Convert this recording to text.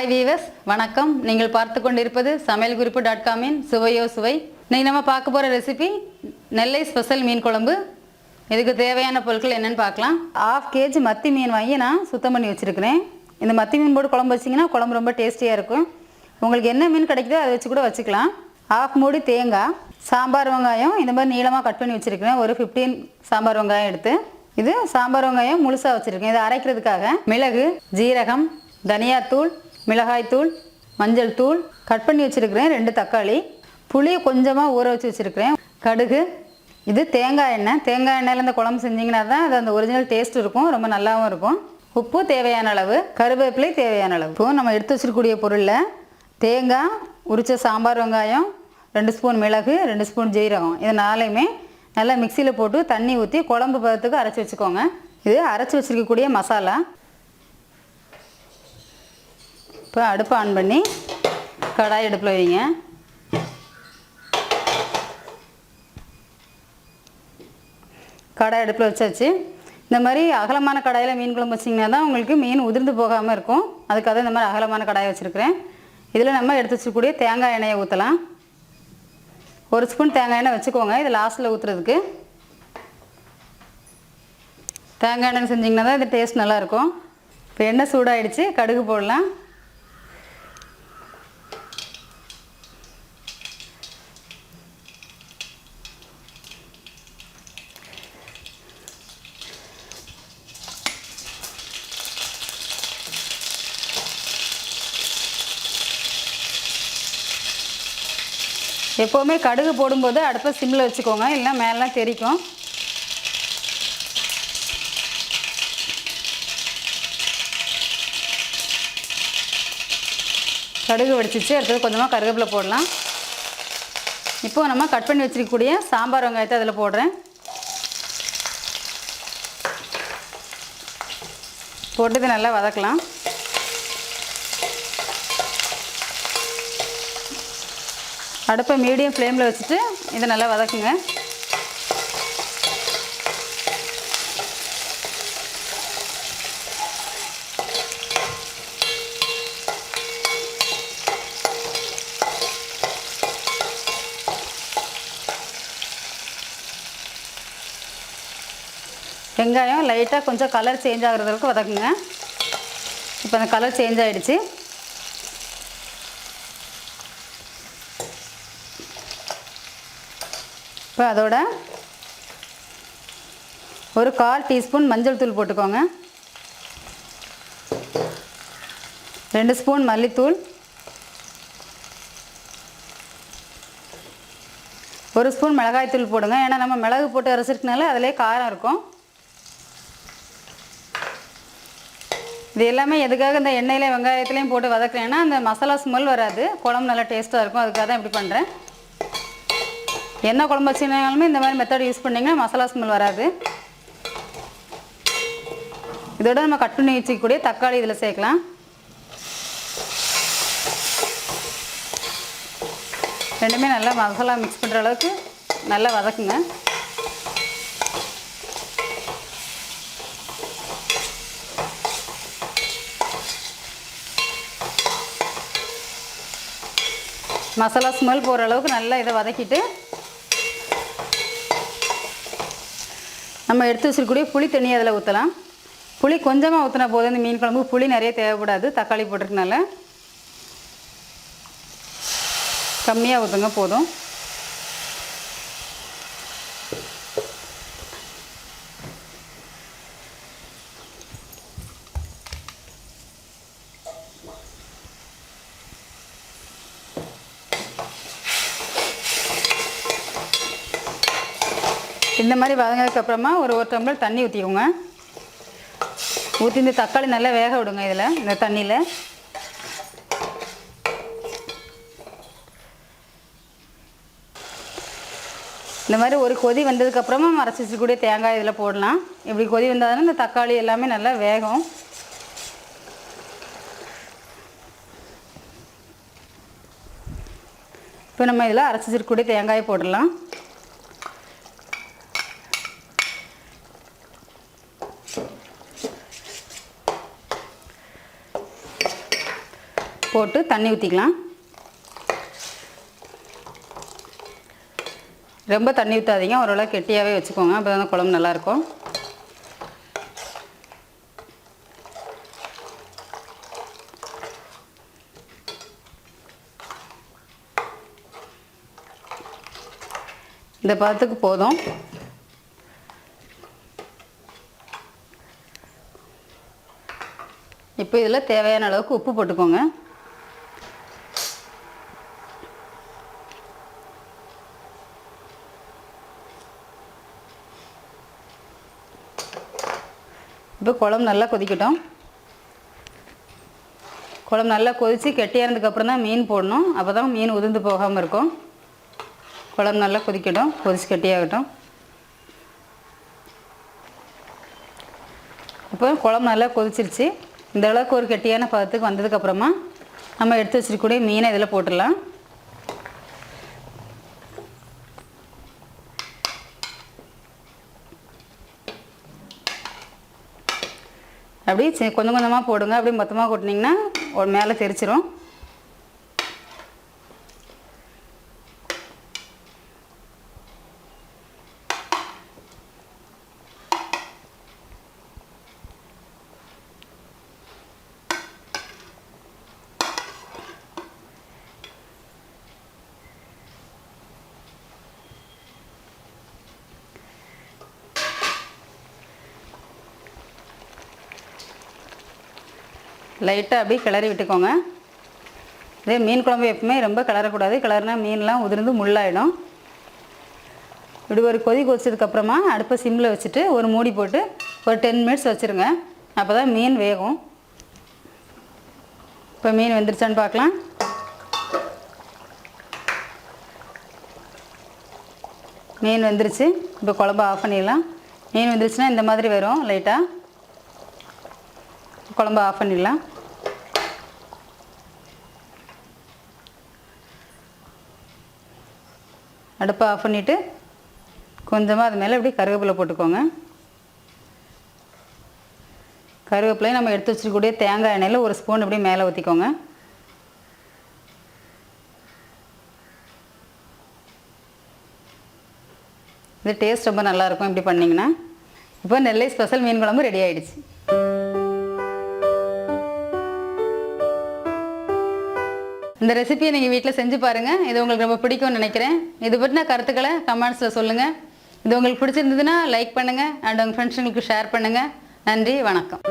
Hi viewers வணக்கம். நீங்கள் பார்த்து கொண்டிருப்பது சமையல் குறிப்பு டாட் காமின் சுவையோ சுவை. இன்றைக்கி நம்ம பார்க்க போகிற ரெசிபி நெல்லை ஸ்பெஷல் மீன் குழம்பு. இதுக்கு தேவையான பொருட்கள் என்னென்னு பார்க்கலாம். ஆஃப் கேஜி மத்தி மீன் வாங்கி நான் சுத்தம் பண்ணி வச்சுருக்கிறேன். இந்த மத்தி மீன் போட்டு குழம்பு வச்சிங்கன்னா குழம்பு ரொம்ப டேஸ்டியாக இருக்கும். உங்களுக்கு என்ன மீன் கிடைக்குதோ அதை வச்சு கூட வச்சுக்கலாம். ஆஃப் மூடி தேங்காய் சாம்பார் வெங்காயம் இந்த மாதிரி நீளமாக கட் பண்ணி வச்சுருக்கிறேன். ஒரு 15 சாம்பார் வெங்காயம் எடுத்து. இது சாம்பார் வெங்காயம் முழுசாக வச்சுருக்கேன். இதை அரைக்கிறதுக்காக மிளகு ஜீரகம் தனியாத்தூள் மிளகாய்த்தூள் மஞ்சள் தூள் கட் பண்ணி வச்சுருக்கிறேன். ரெண்டு தக்காளி. புளியை கொஞ்சமாக ஊற வச்சு வச்சுருக்கிறேன். கடுகு. இது தேங்காய் எண்ணெய். தேங்காய் எண்ணெயில் இந்த குழம்பு செஞ்சிங்கன்னா தான் அது அந்த ஒரிஜினல் டேஸ்ட் இருக்கும். ரொம்ப நல்லாவும் இருக்கும். உப்பு தேவையான அளவு. கருவேப்பிலை தேவையான அளவு. இப்போது நம்ம எடுத்து வச்சிருக்கக்கூடிய பொருளில் தேங்காய் உரித்த சாம்பார் வெங்காயம் ரெண்டு ஸ்பூன் மிளகு ரெண்டு ஸ்பூன் ஜீரகம். இது நாளையுமே நல்லா மிக்சியில் போட்டு தண்ணி ஊற்றி குழம்பு பதத்துக்கு அரைச்சி வச்சுக்கோங்க. இது அரைச்சி வச்சிருக்கக்கூடிய மசாலா. இப்போ அடுப்பை ஆன் பண்ணி கடாய் அடுப்பில் வைங்க. கடாய் அடுப்பில் வச்சாச்சு. இந்த மாதிரி அகலமான கடாயில் மீன் குழம்பு வச்சிங்கன்னா தான் உங்களுக்கு மீன் உதிர்ந்து போகாமல் இருக்கும். அதுக்காக இந்த மாதிரி அகலமான கடாயை வச்சுருக்கிறேன். இதில் நம்ம எடுத்து வச்சுக்கூடிய தேங்காய் எண்ணெயை ஊற்றலாம். ஒரு ஸ்பூன் தேங்காய் எண்ணெய் வச்சுக்கோங்க. இது லாஸ்ட்டில் ஊற்றுறதுக்கு தேங்காய் எண்ணெய் செஞ்சிங்கன்னா தான் இது டேஸ்ட் நல்லாயிருக்கும் இப்போ எண்ணெய் சூடாயிடுச்சு. கடுகு போடலாம். எப்போவுமே கடுகு போடும்போது அடுப்பை சிம்மில் வச்சுக்கோங்க இல்லை மேலாம் தெரிக்கும். கடுகு வெடிச்சிச்சு அடுத்தது கொஞ்சமாக கருவேப்பிலை போடலாம். இப்போ நம்ம கட் பண்ணி வச்சிருக்கக்கூடிய சாம்பார் வெங்காயத்தை அதில் போடுறேன். போட்டு நல்லா வதக்கலாம். அடுப்பை மீடியம் ஃப்ளேமில் வச்சுட்டு இதை நல்லா வதக்குங்க. வெங்காயம் லைட்டாக கொஞ்சம் கலர் சேஞ்ச் ஆகிறதுக்கு வதக்குங்க. இப்போ அந்த கலர் சேஞ்ச் ஆகிடுச்சு இப்போ அதோட ஒரு கால் டீஸ்பூன் மஞ்சள் தூள் போட்டுக்கோங்க. ரெண்டு ஸ்பூன் மல்லித்தூள். ஒரு ஸ்பூன் மிளகாய்த்தூள் போடுங்க. ஏன்னா நம்ம மிளகு போட்டு அரைச்சிருக்கனால அதிலே காரம் இருக்கும். இது எல்லாமே எதுக்காக இந்த எண்ணெயிலையும் வெங்காயத்துலேயும் போட்டு வதக்குறேன்னா அந்த மசாலா ஸ்மெல் வராது. குழம்பு நல்லா டேஸ்ட்டாக இருக்கும். அதுக்காக தான் இப்படி பண்ணுறேன் என்ன குழம்பு வச்சுனாலுமே இந்த மாதிரி மெத்தட் யூஸ் பண்ணிங்கன்னா மசாலா ஸ்மெல் வராது. இதோட நம்ம கட் பண்ணி வச்சுக்கக்கூடிய தக்காளி இதில் சேர்க்கலாம். ரெண்டுமே நல்லா மசாலா மிக்ஸ் பண்ணுற அளவுக்கு நல்லா வதக்குங்க. மசாலா ஸ்மெல் போகிற அளவுக்கு நல்லா இதை வதக்கிட்டு நம்ம எடுத்து வச்சிருக்கக்கூடிய புளி தண்ணியை அதில் ஊற்றலாம். புளி கொஞ்சமாக ஊற்றினா போதும். இந்த மீன் குழம்பு புளி நிறைய தேவைப்படாது. தக்காளி போட்டிருக்கனால. கம்மியாக ஊற்றுங்க போதும். இந்த மாதிரி வதங்கினதுக்கு அப்புறமா ஒரு ஒரு டம்ளர் தண்ணி ஊற்றிக்கோங்க ஊற்றி இந்த தக்காளி நல்லா வேக விடுங்க இதில் இந்த தண்ணியில். இந்த மாதிரி ஒரு கொதி வந்ததுக்கப்புறமா மறைச்சி வச்சுக்கூடிய தேங்காய் இதில் போடலாம். இப்படி கொதி வந்தால் இந்த தக்காளி எல்லாமே நல்லா வேகும். இப்போ நம்ம இதில் அரைச்சி வச்சிருக்கக்கூடிய தேங்காயை போடலாம். போட்டு தண்ணி ஊற்றிக்கலாம் ரொம்ப தண்ணி ஊற்றாதீங்க ஓரளவு கெட்டியாகவே வச்சுக்கோங்க. அப்போ தான் குழம்பு நல்லாயிருக்கும். இந்த பதத்துக்கு போதும். இப்போ இதில் தேவையான அளவுக்கு உப்பு போட்டுக்கோங்க. இப்போ குழம்பு நல்லா கொதிக்கட்டும். குழம்பு நல்லா கொதித்து கெட்டியானதுக்கப்புறம் தான் மீன் போடணும். அப்போ தான் மீன் உதிர்ந்து போகாமல் இருக்கும். குழம்பு நல்லா கொதிக்கட்டும். கொதிச்சு கெட்டியாகட்டும். இப்போ குழம்பு நல்லா கொதிச்சிருச்சு. இந்த அளவுக்கு ஒரு கெட்டியான பதத்துக்கு வந்ததுக்கப்புறமா நம்ம எடுத்து வச்சிருக்கக்கூடிய மீனை இதில் போட்டுடலாம். அப்படியே கொஞ்சம் கொஞ்சமாக போடுங்க. அப்படியே மொத்தமாக கொட்டினீங்கன்னா மேலே தெரிச்சிரும். லைட்டாக அப்படியே கிளறி விட்டுக்கோங்க. இதே மீன் குழம்பு எப்பவுமே ரொம்ப கிளறக்கூடாது. கிளறினா மீன்லாம் உதிர்ந்து முள்ளாயிடும். இப்படி ஒரு கொதி கொதிச்சதுக்கப்புறமா அடுப்பை சிம்மில் வச்சுட்டு ஒரு மூடி போட்டு ஒரு டென் மினிட்ஸ் வச்சுருங்க. அப்போ தான் மீன் வேகும். இப்போ மீன் வெந்துருச்சான்னு பார்க்கலாம். மீன் வெந்துருச்சு. இப்போ குழம்பு ஆஃப் பண்ணிடலாம். மீன் வெந்துருச்சுன்னா இந்த மாதிரி வரும் லைட்டாக குழம்பு ஆஃப் பண்ணிடலாம். அடுப்பை ஆஃப் பண்ணிவிட்டு கொஞ்சமாக அது மேலே இப்படி கருவேப்பிலை போட்டுக்கோங்க. கருவேப்பிலையும் நம்ம எடுத்து வச்சிருக்கக்கூடிய தேங்காய் எண்ணெயில் ஒரு ஸ்பூன் இப்படி மேலே ஊற்றிக்கோங்க இது டேஸ்ட் ரொம்ப நல்லாயிருக்கும் இப்படி பண்ணிங்கன்னா. இப்போ நெல்லை ஸ்பெஷல் மீன் குழம்பு ரெடி ஆகிடுச்சு இந்த ரெசிபியை நீங்கள் வீட்டில் செஞ்சு பாருங்கள் இது உங்களுக்கு ரொம்ப பிடிக்கும்னு நினைக்கிறேன். இது பற்றின கருத்துக்களை கமெண்ட்ஸில் சொல்லுங்கள் இது உங்களுக்கு பிடிச்சிருந்ததுன்னா லைக் பண்ணுங்கள் அண்ட் உங்கள் ஃப்ரெண்ட்ஸுங்களுக்கு ஷேர் பண்ணுங்கள் நன்றி வணக்கம்.